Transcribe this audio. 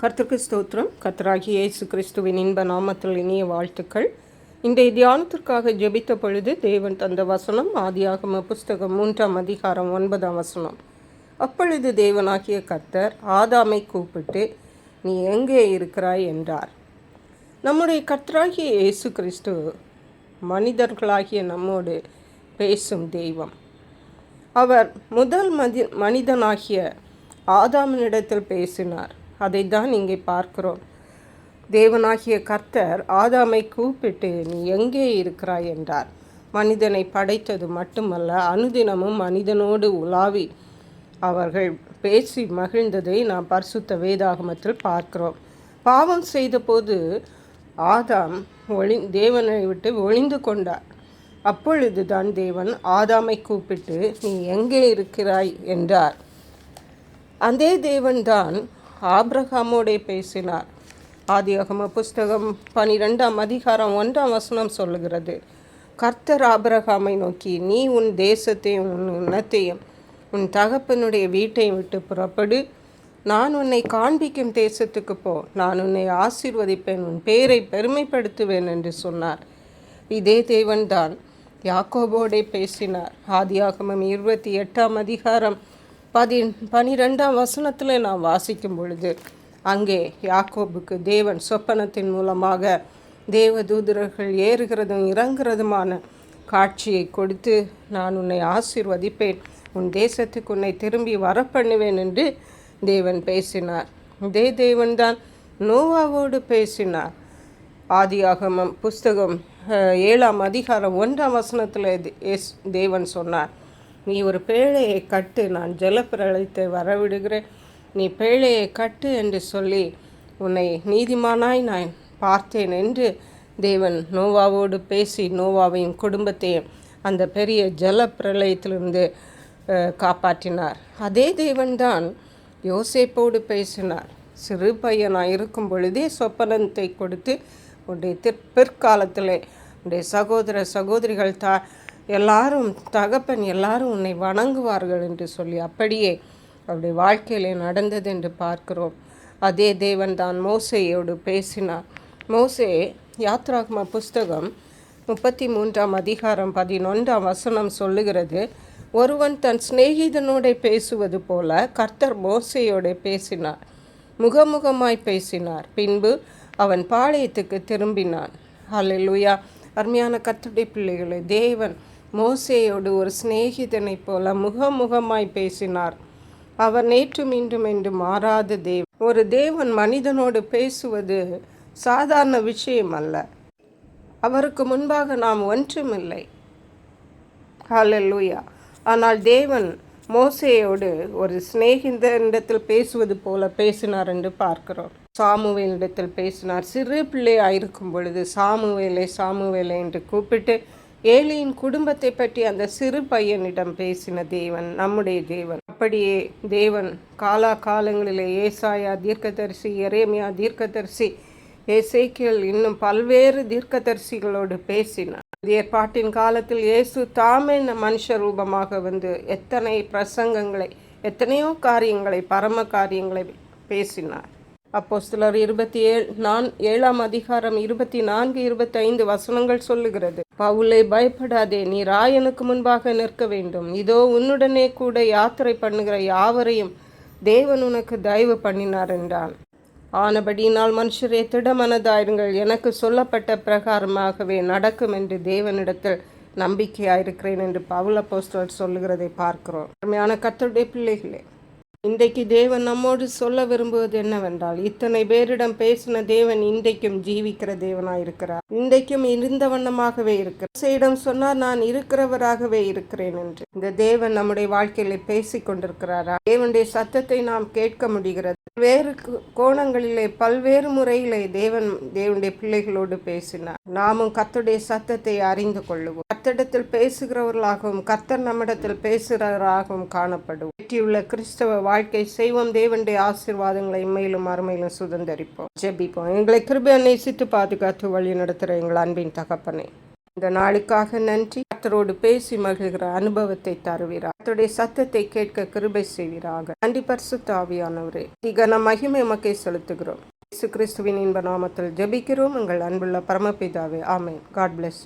கர்த்தருக்கு ஸ்தோத்திரம். கர்த்தராகி இயேசு கிறிஸ்துவின் இன்ப நாமத்தில் இனிய வாழ்த்துக்கள். இன்றைய தியானத்திற்காக ஜெபித்த பொழுது தேவன் தந்த வசனம் ஆதியாகம புஸ்தகம் மூன்றாம் அதிகாரம் ஒன்பதாம் வசனம். அப்பொழுது தேவனாகிய கர்த்தர் ஆதாமை கூப்பிட்டு நீ எங்கே இருக்கிறாய்? என்றார். நம்முடைய கர்த்தராகிய இயேசு கிறிஸ்து மனிதர்களாகிய நம்மோடு பேசும் தெய்வம். அவர் முதல் மதி மனிதனாகிய ஆதாமனிடத்தில் பேசினார். அதை தான் இங்கே பார்க்கிறோம். தேவனாகிய கர்த்தர் ஆதாமை கூப்பிட்டு நீ எங்கே இருக்கிறாய்? என்றார். மனிதனை படைத்தது மட்டுமல்ல அனுதினமும் மனிதனோடு உலாவி அவர்கள் பேசி மகிழ்ந்ததை நாம் பரிசுத்த வேதாகமத்தில் பார்க்கிறோம். பாவம் செய்தபோது ஆதாம் ஒளி தேவனை விட்டு ஒளிந்து கொண்டார். அப்பொழுது தான் தேவன் ஆதாமை கூப்பிட்டு நீ எங்கே இருக்கிறாய்? என்றார். அதே தேவன்தான் ஆபிரகாமோடே பேசினார். ஆதியாகம புஸ்தகம் பனிரெண்டாம் அதிகாரம் ஒன்றாம் வசனம் சொல்லுகிறது கர்த்தர் ஆபிரகாமை நோக்கி நீ உன் தேசத்தையும் உன் இனத்தையும் உன் தகப்பனுடைய வீட்டையும் விட்டு புறப்படு. நான் உன்னை காண்பிக்கும் தேசத்துக்கு போ. நான் உன்னை ஆசீர்வதிப்பேன். உன் பேரை பெருமைப்படுத்துவேன் என்று சொன்னார். இதே தேவன்தான் யாக்கோபோடே பேசினார். ஆதியாகமம் இருபத்தி எட்டாம் அதிகாரம் பதி பனிரெண்டாம் வசனத்தில் நாம் வாசிக்கும் பொழுது அங்கே யாக்கோபுக்கு தேவன் சொப்பனத்தின் மூலமாக தேவதூதர்கள் ஏறுகிறதும் இறங்குறதுமான காட்சியை கொடுத்து நான் உன்னை ஆசீர்வதிப்பேன். உன் தேசத்துக்கு உன்னை திரும்பி வரப்பண்ணுவேன் என்று தேவன் பேசினார். இதே தேவன்தான் நோவாவோடு பேசினார். ஆதியாகமம் புஸ்தகம் ஏழாம் அதிகாரம் ஒன்றாம் வசனத்தில் எஸ் தேவன் சொன்னார் நீ ஒரு பேழையை கட்டு நான் ஜலப்பிரளயத்தை வரவிடுகிறேன். நீ பேழையை கட்டு என்று சொல்லி உன்னை நீதிமானாய் நான் பார்த்தேன் என்று தேவன் நோவாவோடு பேசி நோவாவையும் குடும்பத்தையும் அந்த பெரிய ஜல பிரளயத்திலிருந்து காப்பாற்றினார். அதே தேவன்தான் யோசேப்போடு பேசினார். சிறு பையனாக இருக்கும் பொழுதே சொப்பனத்தை கொடுத்து உன்னுடைய திற் உன்னுடைய சகோதர சகோதரிகள் தா எல்லாரும் தகப்பன் எல்லாரும் உன்னை வணங்குவார்கள் என்று சொல்லி அப்படியே அவருடைய வாழ்க்கையிலே நடந்தது என்று பார்க்கிறோம். அதே தேவன் தான் மோசையோடு பேசினார். மோசே யாத்ராகம புஸ்தகம் முப்பத்தி மூன்றாம் அதிகாரம் பதினொன்றாம் வசனம் சொல்லுகிறது ஒருவன் தன் சிநேகிதனோட பேசுவது போல கர்த்தர் மோசையோட பேசினார். முகமுகமாய் பேசினார். பின்பு அவன் பாளையத்துக்கு திரும்பினான். ஹalleluya. அருமையான கர்த்தருடைய பிள்ளைகளை தேவன் மோசேயோடு ஒரு சிநேகிதனைப் போல முகமுகமாய் பேசினார். அவர் நேற்றும் இன்றும் என்று மாறாத தேவன் ஒரு தேவன் மனிதனோடு பேசுவது சாதாரண விஷயம் அல்ல. அவருக்கு முன்பாக நாம் ஒன்றுமில்லை. ஹalleluya. ஆனால் தேவன் மோசையோடு ஒரு சிநேகிதனிடத்தில் பேசுவது போல பேசினார் என்று பார்க்கிறோம். சாமுவேலிடத்தில் பேசினார். சிறு பிள்ளையாக இருக்கும் பொழுது சாமுவேலை சாமுவேலை என்று கூப்பிட்டு ஏலியின் குடும்பத்தை பற்றி அந்த சிறு பையனிடம் பேசின தேவன் நம்முடைய தேவன். அப்படியே தேவன் காலா காலங்களிலே ஏசாயா தீர்க்கதரிசி எரேமியா தீர்க்கதரிசி ஏசேக்கியல் இன்னும் பல்வேறு தீர்க்கதரிசிகளோடு பேசினார். ஏற்பாட்டின் காலத்தில் இயேசு தாமே மனுஷ ரூபமாக வந்து எத்தனை பிரசங்கங்களை எத்தனையோ காரியங்களை பரம காரியங்களை பேசினார். அப்போ சிலர் இருபத்தி ஏழு நான் ஏழாம் அதிகாரம் இருபத்தி நான்கு இருபத்தைந்து வசனங்கள் சொல்லுகிறது. பவுலை பயப்படாதே நீ ராயனுக்கு முன்பாக நிற்க வேண்டும். இதோ உன்னுடனே கூட யாத்திரை பண்ணுகிற யாவரையும் தேவன் உனக்கு தயவு பண்ணினார் என்றான். ஆனபடியினால் மனுஷரே திடமனதாயிருங்கள். எனக்கு சொல்லப்பட்ட பிரகாரமாகவே நடக்கும் என்று தேவனிடத்தில் நம்பிக்கையாயிருக்கிறேன் என்று பவுல போஸ்டர் சொல்லுகிறதை பார்க்கிறோம். அருமையான கத்தருடைய பிள்ளைகளே இன்றைக்கு தேவன் நம்மோடு சொல்ல விரும்புவது என்னவென்றால் இத்தனை பேரிடம் பேசின தேவன் இன்றைக்கும் ஜீவிக்கிற தேவனாயிருக்கிறார் இன்றைக்கும் இருந்த வண்ணமாகவே இருக்கிறார். இடம் சொன்னார் நான் இருக்கிறவராகவே இருக்கிறேன் என்று. இந்த தேவன் நம்முடைய வாழ்க்கையில பேசிக் கொண்டிருக்கிறாரா? தேவனுடைய சத்தத்தை நாம் கேட்க முடிகிறது. வேறு கோணங்களிலே பல்வேறு முறையிலே தேவன் தேவனுடைய பிள்ளைகளோடு பேசினார். நாமும் கத்துடைய சத்தத்தை அறிந்து கொள்ளுவோம். கத்திடத்தில் பேசுகிறவர்களாகவும் கர்த்தர் நம்மிடத்தில் பேசுகிறவராகவும் காணப்படுவோம். வெற்றியுள்ள கிறிஸ்தவ வாழ்க்கை செய்வோம். தேவனுடைய ஆசீர்வாதங்களை மேலும் அருமையிலும் சுதந்திரிப்போம். ஜெபிப்போம். எங்களை கிருபை நேசித்து பாதுகாத்து வழி நடத்துகிற எங்கள் அன்பின் தகப்பனே இந்த நாளுக்காக நன்றி. கர்த்தரோடு பேசி மகிழ்கிற அனுபவத்தை தருவீராக. அத்தருடைய சத்தத்தை கேட்க கிருபை செய்வீராக. நன்றி பரிசுத்த ஆவியானவரே. திகன மகிமை மக்கை செலுத்துகிறோம். இயேசு கிறிஸ்துவின் இன்ப நாமத்தில் ஜெபிக்கிறோம். எங்கள் அன்புள்ள பரமபிதாவே ஆமேன். God plus